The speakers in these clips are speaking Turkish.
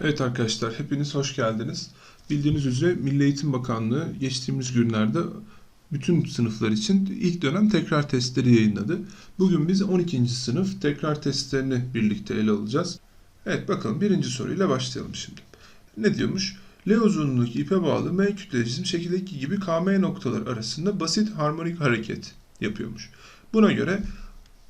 Evet arkadaşlar hepiniz hoş geldiniz. Bildiğiniz üzere Milli Eğitim Bakanlığı geçtiğimiz günlerde bütün sınıflar için ilk dönem tekrar testleri yayınladı. Bugün biz 12. sınıf tekrar testlerini birlikte ele alacağız. Evet bakalım birinci soruyla başlayalım şimdi. Ne diyormuş? L uzunluğundaki ipe bağlı M kütleli cisim şekildeki gibi KM noktaları arasında basit harmonik hareket yapıyormuş. Buna göre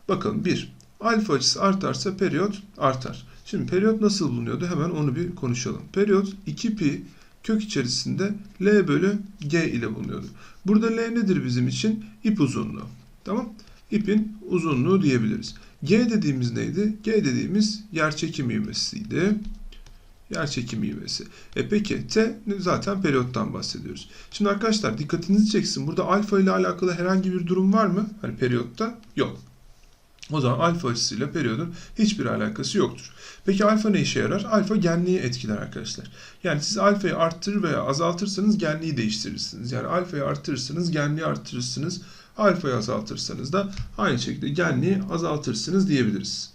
bakalım 1. Alfa açısı artarsa periyot artar. Şimdi periyot nasıl bulunuyordu? Hemen onu bir konuşalım. Periyot 2 pi kök içerisinde L bölü G ile bulunuyordu. Burada L nedir bizim için? İp uzunluğu. Tamam. İpin uzunluğu diyebiliriz. G dediğimiz neydi? G dediğimiz yerçekim ivmesiydi. Yerçekim ivmesi. E peki T zaten periyottan bahsediyoruz. Şimdi arkadaşlar dikkatinizi çeksin. Burada alfa ile alakalı herhangi bir durum var mı? Hani periyotta yok. O zaman alfa açısıyla periyodun hiçbir alakası yoktur. Peki alfa ne işe yarar? Alfa genliği etkiler arkadaşlar. Yani siz alfayı arttırır veya azaltırsanız genliği değiştirirsiniz. Yani alfayı arttırırsanız genliği arttırırsınız. Alfayı azaltırsanız da aynı şekilde genliği azaltırsınız diyebiliriz.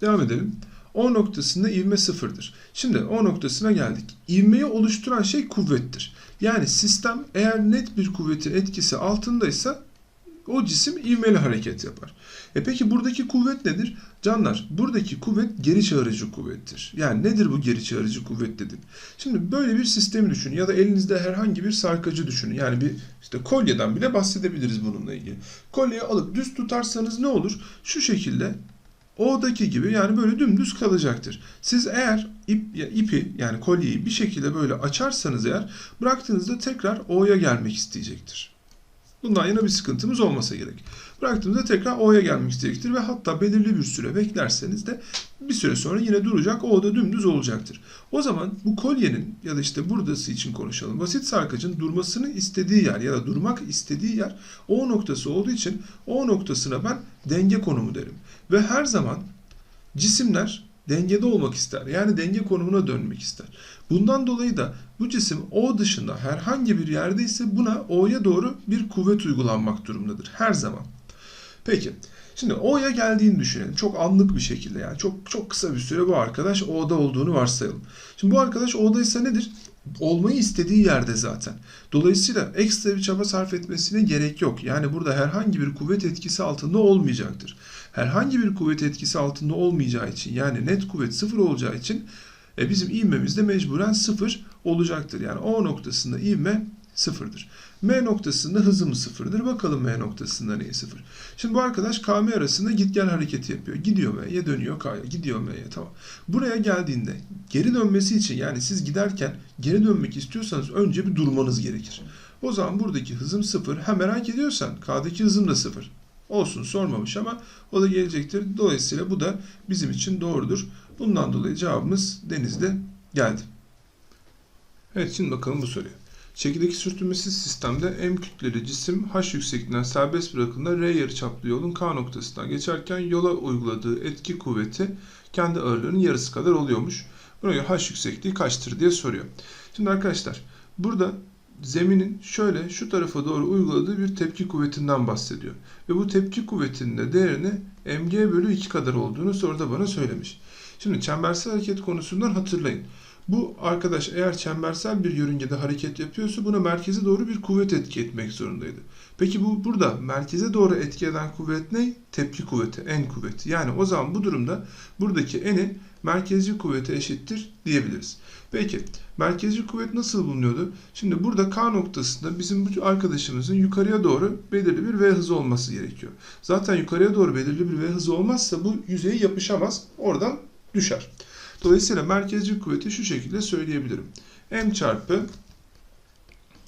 Devam edelim. O noktasında ivme sıfırdır. Şimdi O noktasına geldik. İvmeyi oluşturan şey kuvvettir. Yani sistem eğer net bir kuvvetin etkisi altındaysa o cisim ivmeli hareket yapar. E peki buradaki kuvvet nedir? Canlar buradaki kuvvet geri çağırıcı kuvvettir. Yani nedir bu geri çağırıcı kuvvet dedik. Şimdi böyle bir sistemi düşünün ya da elinizde herhangi bir sarkacı düşünün. Yani bir işte kolyeden bile bahsedebiliriz bununla ilgili. Kolyeyi alıp düz tutarsanız ne olur? Şu şekilde O'daki gibi yani böyle dümdüz kalacaktır. Siz eğer ip, ya ipi yani kolyeyi bir şekilde böyle açarsanız eğer bıraktığınızda tekrar O'ya gelmek isteyecektir. Bundan yana bir sıkıntımız olmasa gerek. Bıraktığımızda tekrar O'ya gelmek isteyecektir ve hatta belirli bir süre beklerseniz de bir süre sonra yine duracak. O da dümdüz olacaktır. O zaman bu kolyenin ya da işte buradası için konuşalım. Basit sarkacın durmasını istediği yer ya da durmak istediği yer O noktası olduğu için O noktasına ben denge konumu derim. Ve her zaman cisimler dengede olmak ister. Yani denge konumuna dönmek ister. Bundan dolayı da bu cisim O dışında herhangi bir yerde ise buna O'ya doğru bir kuvvet uygulanmak durumundadır. Her zaman. Peki. Şimdi O'ya geldiğini düşünelim. Çok anlık bir şekilde yani. Çok çok kısa bir süre bu arkadaş O'da olduğunu varsayalım. Şimdi bu arkadaş O'daysa nedir? Olmayı istediği yerde zaten. Dolayısıyla ekstra bir çaba sarf etmesine gerek yok. Yani burada herhangi bir kuvvet etkisi altında olmayacaktır. Herhangi bir kuvvet etkisi altında olmayacağı için yani net kuvvet sıfır olacağı için e, bizim ivmemiz de mecburen sıfır olacaktır. Yani O noktasında ivme sıfırdır. M noktasında hızımız sıfırdır. Bakalım M noktasında neyi sıfır. Şimdi bu arkadaş KM arasında git gel hareketi yapıyor. Gidiyor M'ye dönüyor K'ya. Gidiyor M'ye tamam. Buraya geldiğinde geri dönmesi için yani siz giderken geri dönmek istiyorsanız önce bir durmanız gerekir. O zaman buradaki hızım sıfır. Ha merak ediyorsan K'daki hızım da sıfır. Olsun sormamış ama o da gelecektir. Dolayısıyla bu da bizim için doğrudur. Bundan dolayı cevabımız denizde geldi. Evet şimdi bakalım bu soruya. Çekirdeki sürtünmesiz sistemde M kütleli cisim H yüksekliğinden serbest bırakıldığında R yarıçaplı yolun K noktasından geçerken yola uyguladığı etki kuvveti kendi ağırlığının yarısı kadar oluyormuş. Buna göre H yüksekliği kaçtır diye soruyor. Şimdi arkadaşlar burada zeminin şöyle şu tarafa doğru uyguladığı bir tepki kuvvetinden bahsediyor. Ve bu tepki kuvvetinin de değerini mg bölü 2 kadar olduğunu soruda bana söylemiş. Şimdi çembersel hareket konusundan hatırlayın. Bu arkadaş eğer çembersel bir yörüngede hareket yapıyorsa buna merkeze doğru bir kuvvet etki etmek zorundaydı. Peki bu burada merkeze doğru etki eden kuvvet ne? Tepki kuvveti, en kuvveti. Yani o zaman bu durumda buradaki eni merkezci kuvvete eşittir diyebiliriz. Peki merkezci kuvvet nasıl bulunuyordu? Şimdi burada K noktasında bizim bu arkadaşımızın yukarıya doğru belirli bir V hızı olması gerekiyor. Zaten yukarıya doğru belirli bir V hızı olmazsa bu yüzeye yapışamaz. Oradan düşer. Dolayısıyla merkezci kuvveti şu şekilde söyleyebilirim. M çarpı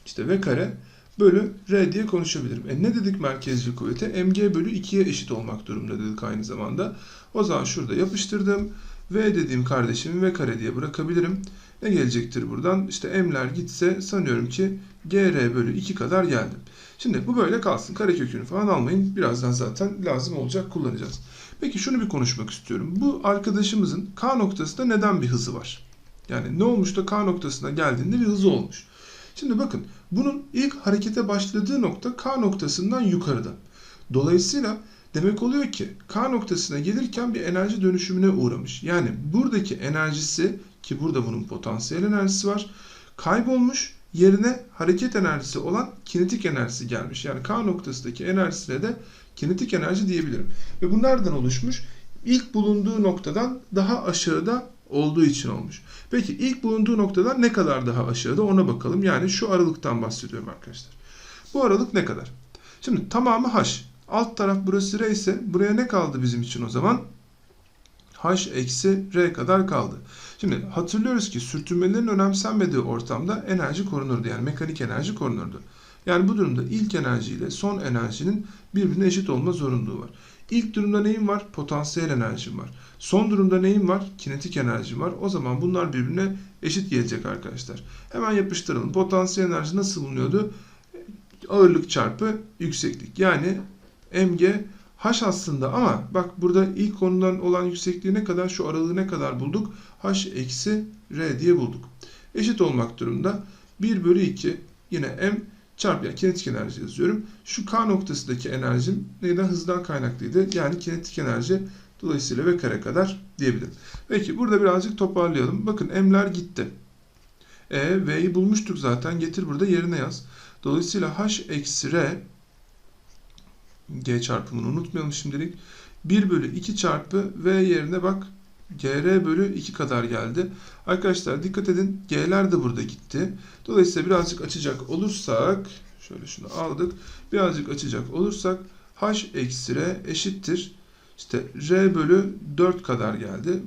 işte V kare bölü R diye konuşabilirim. E ne dedik merkezci kuvvete? Mg bölü 2'ye eşit olmak durumunda dedik aynı zamanda. O zaman şurada yapıştırdım. V dediğim kardeşimi V kare diye bırakabilirim. Ne gelecektir buradan? İşte M'ler gitse sanıyorum ki GR bölü 2 kadar geldi. Şimdi bu böyle kalsın. Karekökünü falan almayın. Birazdan zaten lazım olacak kullanacağız. Peki şunu bir konuşmak istiyorum. Bu arkadaşımızın K noktasında neden bir hızı var? Yani ne olmuş da K noktasına geldiğinde bir hızı olmuş. Şimdi bakın bunun ilk harekete başladığı nokta K noktasından yukarıda. Dolayısıyla Demek oluyor ki K noktasına gelirken bir enerji dönüşümüne uğramış. Yani buradaki enerjisi ki burada bunun potansiyel enerjisi var. Kaybolmuş yerine hareket enerjisi olan kinetik enerjisi gelmiş. Yani K noktasındaki enerjisine de kinetik enerji diyebilirim. Ve bu nereden oluşmuş? İlk bulunduğu noktadan daha aşağıda olduğu için olmuş. Peki ilk bulunduğu noktadan ne kadar daha aşağıda ona bakalım. Yani şu aralıktan bahsediyorum arkadaşlar. Bu aralık ne kadar? Şimdi tamamı H. Alt taraf burası R ise buraya ne kaldı bizim için o zaman? H eksi R kadar kaldı. Şimdi hatırlıyoruz ki sürtünmelerin önemsenmediği ortamda enerji korunurdu. Yani mekanik enerji korunurdu. Yani bu durumda ilk enerji ile son enerjinin birbirine eşit olma zorunluluğu var. İlk durumda neyim var? Potansiyel enerjim var. Son durumda neyim var? Kinetik enerjim var. O zaman bunlar birbirine eşit gelecek arkadaşlar. Hemen yapıştıralım. Potansiyel enerji nasıl bulunuyordu? Ağırlık çarpı yükseklik. Yani mg h aslında ama bak burada ilk konudan olan yüksekliği ne kadar şu aralığı ne kadar bulduk? h eksi r diye bulduk. Eşit olmak durumda 1 bölü 2 yine m çarpı yani kinetik enerji yazıyorum. Şu K noktasındaki enerjim neyden? Hızdan kaynaklıydı. Yani kinetik enerji dolayısıyla V kare kadar diyebilirim. Peki burada birazcık toparlayalım. Bakın M'ler gitti. E, V'yi bulmuştuk zaten. Getir burada yerine yaz. Dolayısıyla H eksi R G çarpımını unutmayalım şimdilik. 1 bölü 2 çarpı V yerine bak GR bölü 2 kadar geldi. Arkadaşlar dikkat edin G'ler de burada gitti. Dolayısıyla birazcık açacak olursak şöyle şunu aldık. Birazcık açacak olursak H eksi R eşittir. İşte R bölü 4 kadar geldi.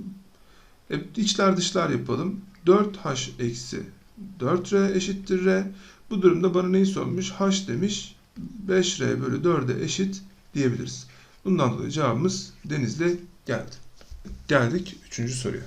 E, içler dışlar yapalım. 4H eksi 4R eşittir R. Bu durumda bana neyi sormuş? H demiş. 5R bölü 4'e eşit diyebiliriz. Bundan dolayı cevabımız Denizli geldi. Geldik 3. soruya.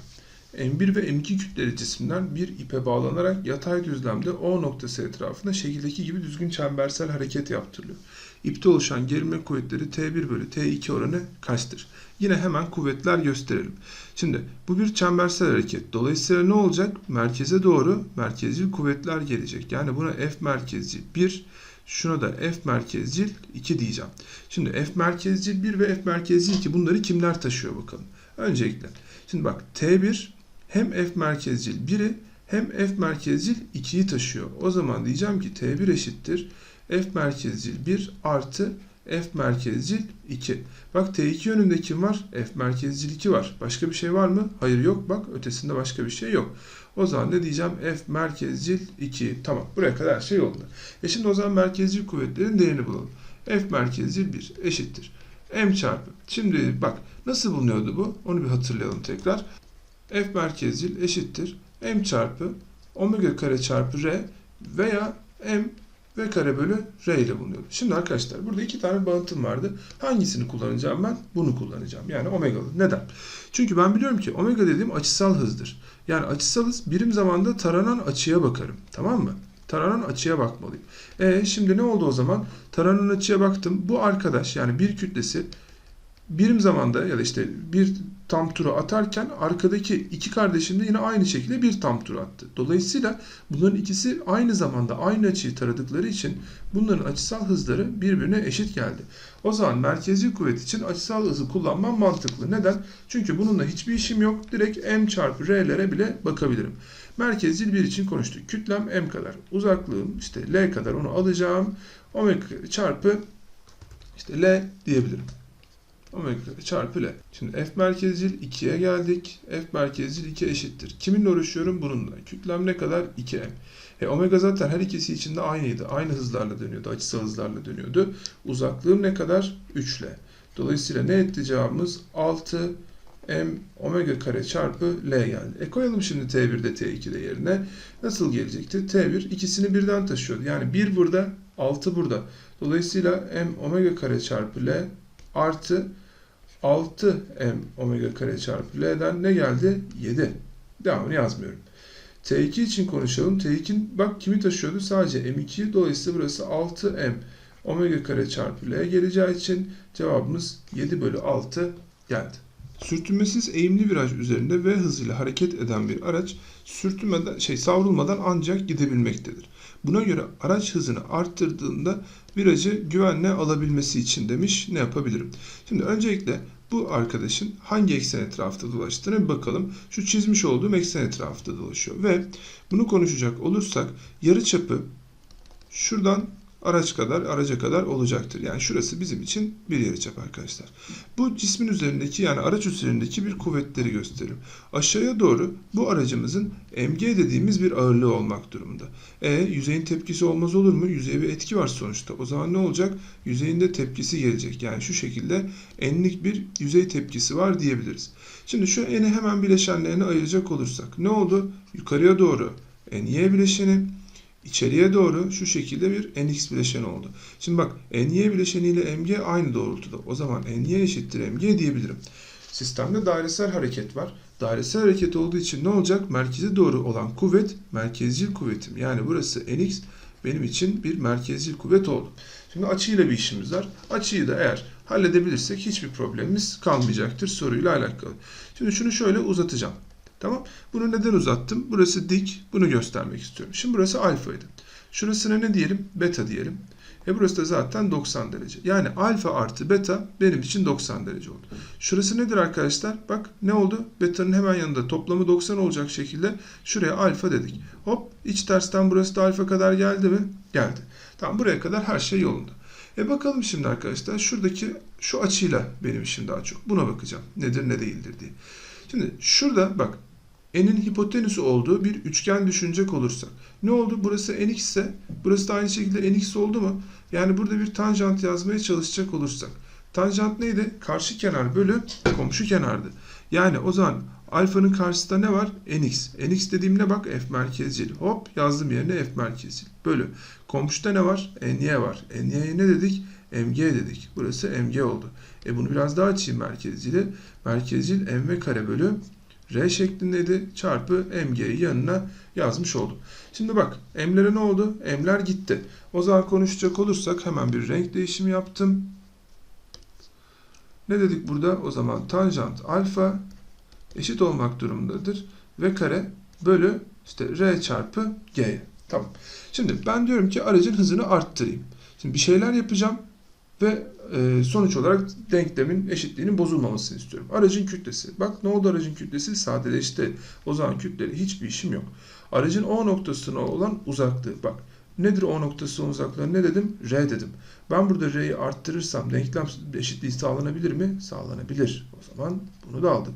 M1 ve M2 kütleli cisimler bir ipe bağlanarak yatay düzlemde O noktası etrafında şekildeki gibi düzgün çembersel hareket yaptırılıyor. İpte oluşan gerilme kuvvetleri T1 bölü T2 oranı kaçtır? Yine hemen kuvvetler gösterelim. Şimdi bu bir çembersel hareket. Dolayısıyla ne olacak? Merkeze doğru merkezcil kuvvetler gelecek. Yani buna F merkezcil 1, şuna da F merkezcil 2 diyeceğim. Şimdi F merkezcil 1 ve F merkezcil 2 bunları kimler taşıyor bakalım. Öncelikle şimdi bak T1 hem F merkezcil 1'i hem F merkezcil 2'yi taşıyor. O zaman diyeceğim ki T1 eşittir F merkezcil 1 artı F merkezcil 2. Bak T2 yönünde kim var? F merkezcil 2 var. Başka bir şey var mı? Hayır yok. Bak ötesinde başka bir şey yok. O zaman ne diyeceğim? F merkezcil 2. Tamam. Buraya kadar şey yolunda. E şimdi o zaman merkezcil kuvvetlerin değerini bulalım. F merkezcil 1 eşittir. M çarpı. Şimdi bak nasıl bulunuyordu bu? Onu bir hatırlayalım tekrar. F merkezcil eşittir. M çarpı omega kare çarpı R veya M V kare bölü R ile bulunuyordu. Şimdi arkadaşlar burada iki tane bağıntım vardı. Hangisini kullanacağım ben? Bunu kullanacağım. Yani omegalı. Neden? Çünkü ben biliyorum ki omega dediğim açısal hızdır. Yani açısal hız birim zamanda taranan açıya bakarım. Tamam mı? Taranan açıya bakmalıyım. E şimdi ne oldu o zaman? Taranan açıya baktım. Bu arkadaş yani bir kütlesi birim zamanda ya da işte bir tam turu atarken arkadaki iki kardeşim de yine aynı şekilde bir tam tur attı. Dolayısıyla bunların ikisi aynı zamanda aynı açıyı taradıkları için bunların açısal hızları birbirine eşit geldi. O zaman merkezi kuvvet için açısal hızı kullanmam mantıklı. Neden? Çünkü bununla hiçbir işim yok. Direkt m çarpı r'lere bile bakabilirim. Merkezcil bir için konuştuk. Kütlem m kadar. Uzaklığım işte l kadar onu alacağım. Omega çarpı işte l diyebilirim omega çarpı L. Şimdi F merkezcil 2'ye geldik. F merkezcil 2 eşittir. Kiminle uğraşıyorum? Bununla. Kütlem ne kadar? 2M. E, omega zaten her ikisi için de aynıydı. Aynı hızlarla dönüyordu. Açısal hızlarla dönüyordu. Uzaklığım ne kadar? 3L. Dolayısıyla ne etti cevabımız? 6 m omega kare çarpı L geldi. E koyalım şimdi T1'de T2'de yerine. Nasıl gelecekti? T1 ikisini birden taşıyordu. Yani 1 burada, 6 burada. Dolayısıyla m omega kare çarpı L artı 6m omega kare çarpı l'den ne geldi? 7. Devamını yazmıyorum. T2 için konuşalım. T2 bak kimi taşıyordu? Sadece m2. Dolayısıyla burası 6m omega kare çarpı l geleceği için cevabımız 7 bölü 6 geldi. Sürtünmesiz eğimli viraj üzerinde V hızıyla hareket eden bir araç sürtünmeden şey savrulmadan ancak gidebilmektedir. Buna göre araç hızını arttırdığında virajı güvenle alabilmesi için demiş ne yapabilirim? Şimdi öncelikle bu arkadaşın hangi eksen etrafında dolaştığına bir bakalım. Şu çizmiş olduğum eksen etrafında dolaşıyor ve bunu konuşacak olursak yarı çapı şuradan araç kadar araca kadar olacaktır. Yani şurası bizim için bir yarıçap arkadaşlar. Bu cismin üzerindeki yani araç üzerindeki bir kuvvetleri gösterir. Aşağıya doğru bu aracımızın mg dediğimiz bir ağırlığı olmak durumunda. E yüzeyin tepkisi olmaz olur mu? Yüzeye bir etki var sonuçta. O zaman ne olacak? Yüzeyinde tepkisi gelecek. Yani şu şekilde enlik bir yüzey tepkisi var diyebiliriz. Şimdi şu eni hemen bileşenlerine ayıracak olursak ne oldu? Yukarıya doğru ny bileşeni içeriye doğru şu şekilde bir nx bileşeni oldu. Şimdi bak ny bileşeni ile mg aynı doğrultuda. O zaman ny eşittir mg diyebilirim. Sistemde dairesel hareket var. Dairesel hareket olduğu için ne olacak? Merkeze doğru olan kuvvet merkezcil kuvvetim. Yani burası nx benim için bir merkezcil kuvvet oldu. Şimdi açıyla bir işimiz var. Açıyı da eğer halledebilirsek hiçbir problemimiz kalmayacaktır soruyla alakalı. Şimdi şunu şöyle uzatacağım. Tamam. Bunu neden uzattım? Burası dik. Bunu göstermek istiyorum. Şimdi burası alfaydı. Şurasına ne diyelim? Beta diyelim. E burası da zaten 90 derece. Yani alfa artı beta benim için 90 derece oldu. Şurası nedir arkadaşlar? Bak ne oldu? Beta'nın hemen yanında toplamı 90 olacak şekilde şuraya alfa dedik. Hop iç tersten burası da alfa kadar geldi mi? Geldi. Tamam buraya kadar her şey yolunda. E bakalım şimdi arkadaşlar şuradaki şu açıyla benim işim daha çok. Buna bakacağım. Nedir ne değildir diye. Şimdi şurada bak n'in hipotenüsü olduğu bir üçgen düşünecek olursak. Ne oldu? Burası nx ise burası da aynı şekilde nx oldu mu? Yani burada bir tanjant yazmaya çalışacak olursak. Tanjant neydi? Karşı kenar bölü komşu kenardı. Yani o zaman alfanın karşısında ne var? nx. nx dediğimde bak f merkezcil. Hop yazdım yerine f merkezcil. Bölü. Komşuda ne var? ny var. ny'ye ne dedik? mg dedik. Burası mg oldu. E bunu biraz daha açayım merkezcili. Merkezcil mv kare bölü R şeklindeydi. Çarpı MG'yi yanına yazmış oldum. Şimdi bak M'lere ne oldu? M'ler gitti. O zaman konuşacak olursak hemen bir renk değişimi yaptım. Ne dedik burada? O zaman tanjant alfa eşit olmak durumundadır. V kare bölü işte R çarpı G. Tamam. Şimdi ben diyorum ki aracın hızını arttırayım. Şimdi bir şeyler yapacağım ve e, sonuç olarak denklemin eşitliğinin bozulmamasını istiyorum. Aracın kütlesi. Bak ne oldu aracın kütlesi? Sadeleşti. O zaman kütleli hiçbir işim yok. Aracın O noktasına olan uzaklığı. Bak nedir O noktasının uzaklığı? Ne dedim? R dedim. Ben burada R'yi arttırırsam denklem eşitliği sağlanabilir mi? Sağlanabilir. O zaman bunu da aldık.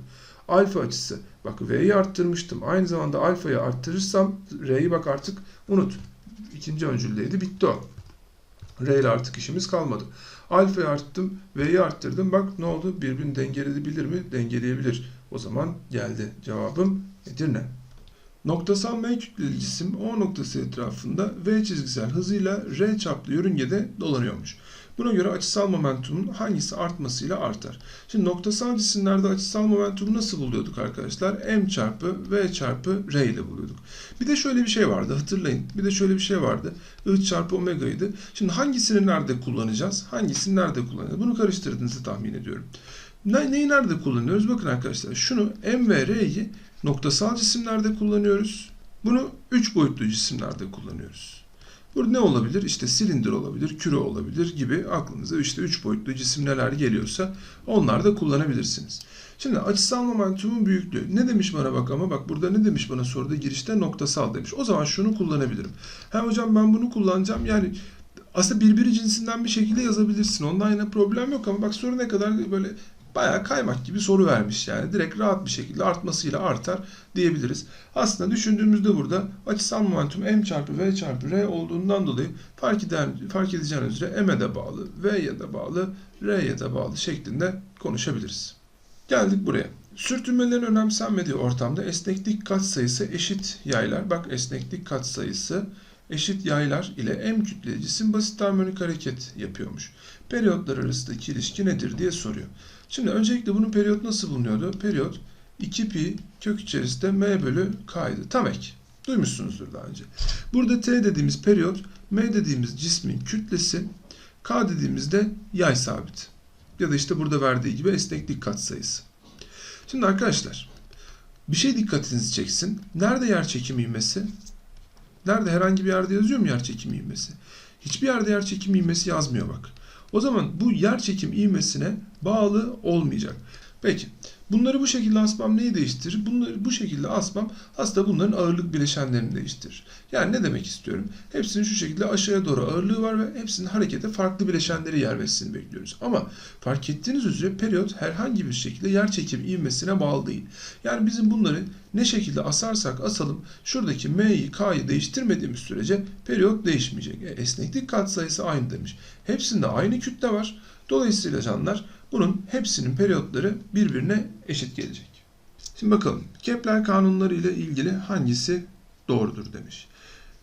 Alfa açısı. Bak V'yi arttırmıştım. Aynı zamanda alfayı arttırırsam R'yi bak artık unut. İkinci öncüldeydi. Bitti o. R ile artık işimiz kalmadı. Alfa'yı arttım, V'yi arttırdım. Bak ne oldu? Birbirini dengeleyebilir mi? Dengeleyebilir. O zaman geldi. Cevabım Edirne. Noktasal M kütleli cisim O noktası etrafında V çizgisel hızıyla R çaplı yörüngede dolanıyormuş. Buna göre açısal momentumun hangisi artmasıyla artar? Şimdi noktasal cisimlerde açısal momentumu nasıl buluyorduk arkadaşlar? M çarpı V çarpı R ile buluyorduk. Bir de şöyle bir şey vardı hatırlayın. Bir de şöyle bir şey vardı. I çarpı omega'ydı. Şimdi hangisini nerede kullanacağız? Hangisini nerede kullanacağız? Bunu karıştırdığınızı tahmin ediyorum. Ne, neyi nerede kullanıyoruz? Bakın arkadaşlar şunu M ve R'yi noktasal cisimlerde kullanıyoruz. Bunu 3 boyutlu cisimlerde kullanıyoruz. Burada ne olabilir? İşte silindir olabilir, küre olabilir gibi aklınıza işte 3 boyutlu cisim neler geliyorsa onlar da kullanabilirsiniz. Şimdi açısal momentumun büyüklüğü. Ne demiş bana bak ama bak burada ne demiş bana soruda girişte noktasal demiş. O zaman şunu kullanabilirim. Hem hocam ben bunu kullanacağım yani aslında birbiri cinsinden bir şekilde yazabilirsin. Ondan yine problem yok ama bak soru ne kadar böyle bayağı kaymak gibi soru vermiş yani. Direkt rahat bir şekilde artmasıyla artar diyebiliriz. Aslında düşündüğümüzde burada açısal momentum m çarpı v çarpı r olduğundan dolayı fark, eden, fark edeceğiniz üzere m'e de bağlı, v'ye de bağlı, r'ye de bağlı şeklinde konuşabiliriz. Geldik buraya. Sürtünmelerin önemsenmediği ortamda esneklik katsayısı eşit yaylar. Bak esneklik katsayısı eşit yaylar ile m kütleli cisim basit harmonik hareket yapıyormuş. Periyotlar arasındaki ilişki nedir diye soruyor. Şimdi öncelikle bunun periyot nasıl bulunuyordu? Periyot 2 pi kök içerisinde m bölü k'ydı. Tam ek. Duymuşsunuzdur daha önce. Burada t dediğimiz periyot, m dediğimiz cismin kütlesi, k dediğimizde yay sabit. Ya da işte burada verdiği gibi esneklik katsayısı. Şimdi arkadaşlar bir şey dikkatinizi çeksin. Nerede yer çekimi ivmesi? Nerede herhangi bir yerde yazıyor mu yer çekimi ivmesi? Hiçbir yerde yer çekimi ivmesi yazmıyor bak. O zaman bu yer çekim ivmesine bağlı olmayacak. Peki bunları bu şekilde asmam neyi değiştirir? Bunları bu şekilde asmam aslında bunların ağırlık bileşenlerini değiştirir. Yani ne demek istiyorum? Hepsinin şu şekilde aşağıya doğru ağırlığı var ve hepsinin harekete farklı bileşenleri yer vermesini bekliyoruz. Ama fark ettiğiniz üzere periyot herhangi bir şekilde yer çekim ivmesine bağlı değil. Yani bizim bunları ne şekilde asarsak asalım şuradaki M'yi K'yı değiştirmediğimiz sürece periyot değişmeyecek. E, esneklik katsayısı aynı demiş. Hepsinde aynı kütle var. Dolayısıyla canlar bunun hepsinin periyotları birbirine eşit gelecek. Şimdi bakalım Kepler kanunları ile ilgili hangisi doğrudur demiş.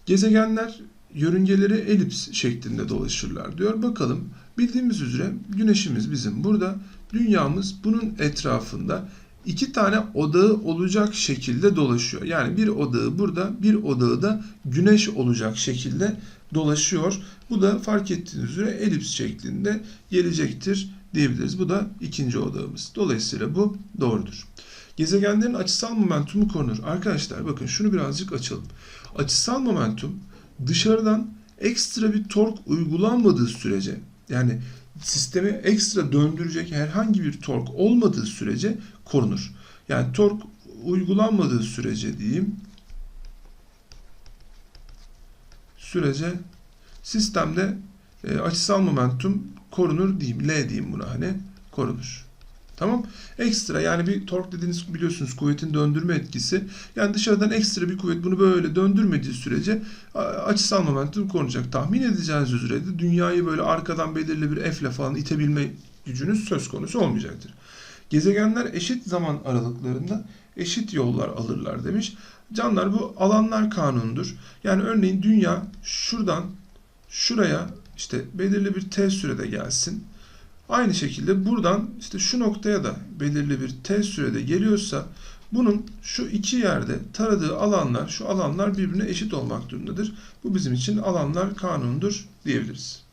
Gezegenler yörüngeleri elips şeklinde dolaşırlar diyor. Bakalım bildiğimiz üzere güneşimiz bizim burada, dünyamız bunun etrafında iki tane odağı olacak şekilde dolaşıyor. Yani bir odağı burada, bir odağı da güneş olacak şekilde dolaşıyor. Bu da fark ettiğiniz üzere elips şeklinde gelecektir diyebiliriz. Bu da ikinci odağımız. Dolayısıyla bu doğrudur. Gezegenlerin açısal momentumu korunur. Arkadaşlar bakın şunu birazcık açalım. Açısal momentum dışarıdan ekstra bir tork uygulanmadığı sürece yani sistemi ekstra döndürecek herhangi bir tork olmadığı sürece korunur. Yani tork uygulanmadığı sürece diyeyim sürece sistemde e, açısal momentum korunur diyeyim. L diyeyim buna hani korunur. Tamam. Ekstra yani bir tork dediğiniz biliyorsunuz kuvvetin döndürme etkisi. Yani dışarıdan ekstra bir kuvvet bunu böyle döndürmediği sürece açısal momentum korunacak. Tahmin edeceğiniz üzere de dünyayı böyle arkadan belirli bir F falan itebilme gücünüz söz konusu olmayacaktır. Gezegenler eşit zaman aralıklarında eşit yollar alırlar demiş. Canlar bu alanlar kanunudur. Yani örneğin dünya şuradan şuraya işte belirli bir t sürede gelsin. Aynı şekilde buradan işte şu noktaya da belirli bir t sürede geliyorsa bunun şu iki yerde taradığı alanlar, şu alanlar birbirine eşit olmak durumundadır. Bu bizim için alanlar kanunudur diyebiliriz.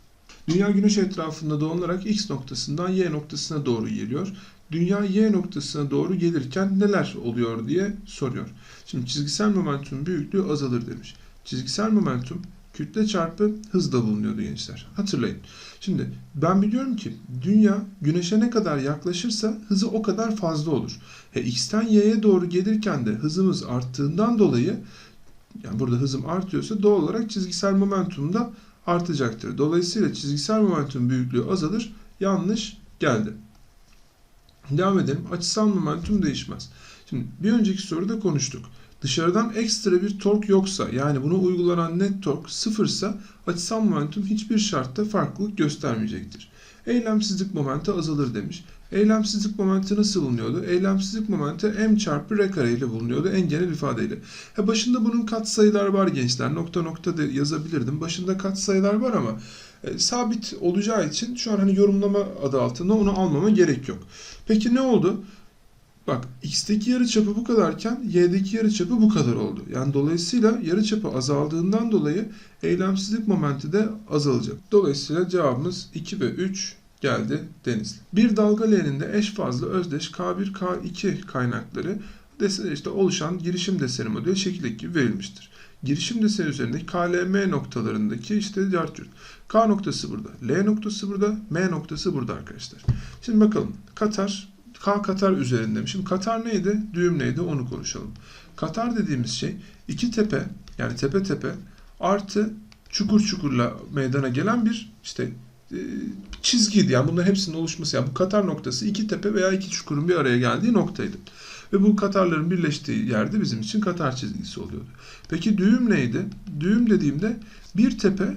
Dünya güneş etrafında dolanarak x noktasından y noktasına doğru geliyor. Dünya y noktasına doğru gelirken neler oluyor diye soruyor. Şimdi çizgisel momentum büyüklüğü azalır demiş. Çizgisel momentum kütle çarpı hızda bulunuyordu gençler. Hatırlayın. Şimdi ben biliyorum ki dünya güneşe ne kadar yaklaşırsa hızı o kadar fazla olur. E, x'ten y'ye doğru gelirken de hızımız arttığından dolayı yani burada hızım artıyorsa doğal olarak çizgisel momentum da artacaktır. Dolayısıyla çizgisel momentum büyüklüğü azalır. Yanlış geldi. Devam edelim. Açısal momentum değişmez. Şimdi bir önceki soruda konuştuk. Dışarıdan ekstra bir tork yoksa yani bunu uygulanan net tork sıfırsa açısal momentum hiçbir şartta farklılık göstermeyecektir. Eylemsizlik momenti azalır demiş. Eylemsizlik momenti nasıl bulunuyordu? Eylemsizlik momenti m çarpı r kare ile bulunuyordu en genel ifadeyle. Ha başında bunun katsayılar var gençler. Nokta nokta da yazabilirdim. Başında katsayılar var ama e, sabit olacağı için şu an hani yorumlama adı altında onu almama gerek yok. Peki ne oldu? Bak x'teki yarıçapı bu kadarken y'deki yarıçapı bu kadar oldu. Yani dolayısıyla yarıçapı azaldığından dolayı eylemsizlik momenti de azalacak. Dolayısıyla cevabımız 2 ve 3 geldi Denizli. Bir dalga leğeninde eş fazla özdeş K1, K2 kaynakları desen işte oluşan girişim deseni modeli şekildeki gibi verilmiştir. Girişim deseni üzerindeki KLM noktalarındaki işte cartürt. K noktası burada, L noktası burada, M noktası burada arkadaşlar. Şimdi bakalım Katar K Katar üzerinde. Şimdi Katar neydi? Düğüm neydi? Onu konuşalım. Katar dediğimiz şey iki tepe yani tepe tepe artı çukur çukurla meydana gelen bir işte e, çizgiydi. Yani bunların hepsinin oluşması yani bu Katar noktası iki tepe veya iki çukurun bir araya geldiği noktaydı. Ve bu Katarların birleştiği yerde bizim için Katar çizgisi oluyordu. Peki düğüm neydi? Düğüm dediğimde bir tepe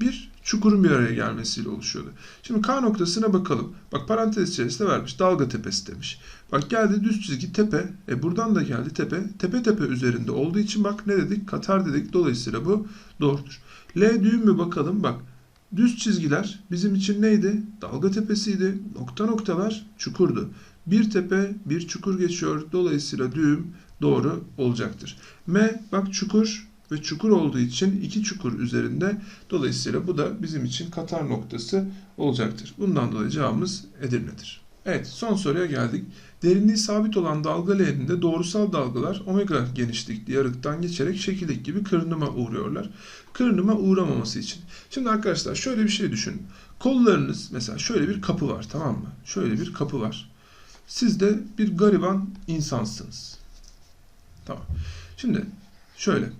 bir çukurun bir araya gelmesiyle oluşuyordu. Şimdi K noktasına bakalım. Bak parantez içerisinde vermiş. Dalga tepesi demiş. Bak geldi düz çizgi tepe. E buradan da geldi tepe. Tepe tepe üzerinde olduğu için bak ne dedik? Katar dedik. Dolayısıyla bu doğrudur. L düğüm mü bakalım. Bak düz çizgiler bizim için neydi? Dalga tepesiydi. Nokta noktalar çukurdu. Bir tepe bir çukur geçiyor. Dolayısıyla düğüm doğru olacaktır. M bak çukur ve çukur olduğu için iki çukur üzerinde. Dolayısıyla bu da bizim için Katar noktası olacaktır. Bundan dolayı cevabımız Edirne'dir. Evet son soruya geldik. Derinliği sabit olan dalga leğeninde doğrusal dalgalar omega genişlikli yarıktan geçerek şekildeki gibi kırınıma uğruyorlar. Kırınıma uğramaması için. Şimdi arkadaşlar şöyle bir şey düşünün. Kollarınız mesela şöyle bir kapı var tamam mı? Şöyle bir kapı var. Siz de bir gariban insansınız. Tamam. Şimdi şöyle.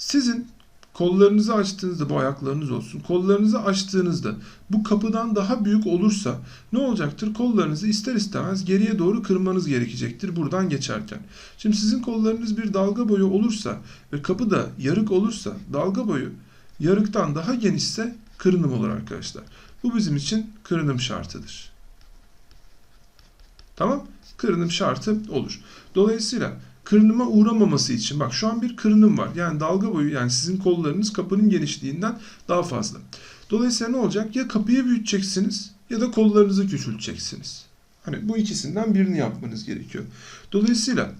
Sizin kollarınızı açtığınızda bu ayaklarınız olsun. Kollarınızı açtığınızda bu kapıdan daha büyük olursa ne olacaktır? Kollarınızı ister istemez geriye doğru kırmanız gerekecektir buradan geçerken. Şimdi sizin kollarınız bir dalga boyu olursa ve kapı da yarık olursa dalga boyu yarıktan daha genişse kırınım olur arkadaşlar. Bu bizim için kırınım şartıdır. Tamam? Kırınım şartı olur. Dolayısıyla kırınıma uğramaması için bak şu an bir kırınım var. Yani dalga boyu yani sizin kollarınız kapının genişliğinden daha fazla. Dolayısıyla ne olacak? Ya kapıyı büyüteceksiniz ya da kollarınızı küçülteceksiniz. Hani bu ikisinden birini yapmanız gerekiyor. Dolayısıyla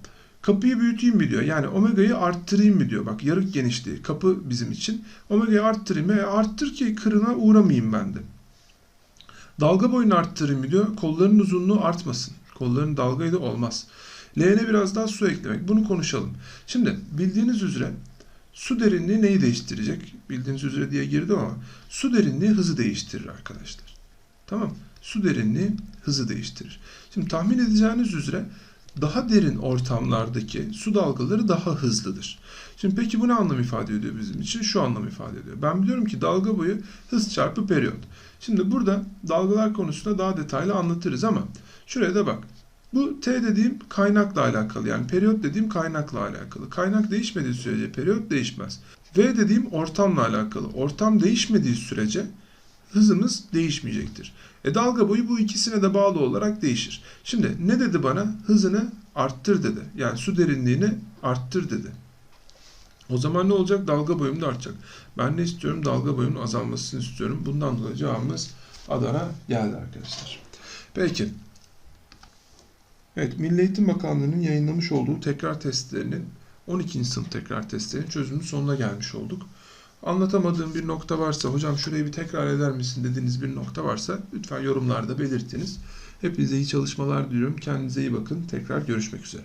kapıyı büyüteyim mi diyor. Yani omega'yı arttırayım mı diyor. Bak yarık genişliği kapı bizim için. Omega'yı arttırayım. E, arttır ki kırına uğramayayım ben de. Dalga boyunu arttırayım mı diyor. Kolların uzunluğu artmasın. Kolların dalgayı da olmaz. Leğene biraz daha su eklemek. Bunu konuşalım. Şimdi bildiğiniz üzere su derinliği neyi değiştirecek? Bildiğiniz üzere diye girdim ama su derinliği hızı değiştirir arkadaşlar. Tamam. Su derinliği hızı değiştirir. Şimdi tahmin edeceğiniz üzere daha derin ortamlardaki su dalgaları daha hızlıdır. Şimdi peki bu ne anlam ifade ediyor bizim için? Şu anlam ifade ediyor. Ben biliyorum ki dalga boyu hız çarpı periyot. Şimdi burada dalgalar konusunda daha detaylı anlatırız ama şuraya da bak. Bu T dediğim kaynakla alakalı yani periyot dediğim kaynakla alakalı. Kaynak değişmediği sürece periyot değişmez. V dediğim ortamla alakalı. Ortam değişmediği sürece hızımız değişmeyecektir. E dalga boyu bu ikisine de bağlı olarak değişir. Şimdi ne dedi bana? Hızını arttır dedi. Yani su derinliğini arttır dedi. O zaman ne olacak? Dalga boyum da artacak. Ben ne istiyorum? Dalga boyunun azalmasını istiyorum. Bundan dolayı cevabımız Adana geldi arkadaşlar. Peki. Evet, Milli Eğitim Bakanlığı'nın yayınlamış olduğu tekrar testlerinin 12. sınıf tekrar testlerinin çözümünün sonuna gelmiş olduk. Anlatamadığım bir nokta varsa, hocam şurayı bir tekrar eder misin dediğiniz bir nokta varsa lütfen yorumlarda belirtiniz. Hepinize iyi çalışmalar diliyorum. Kendinize iyi bakın. Tekrar görüşmek üzere.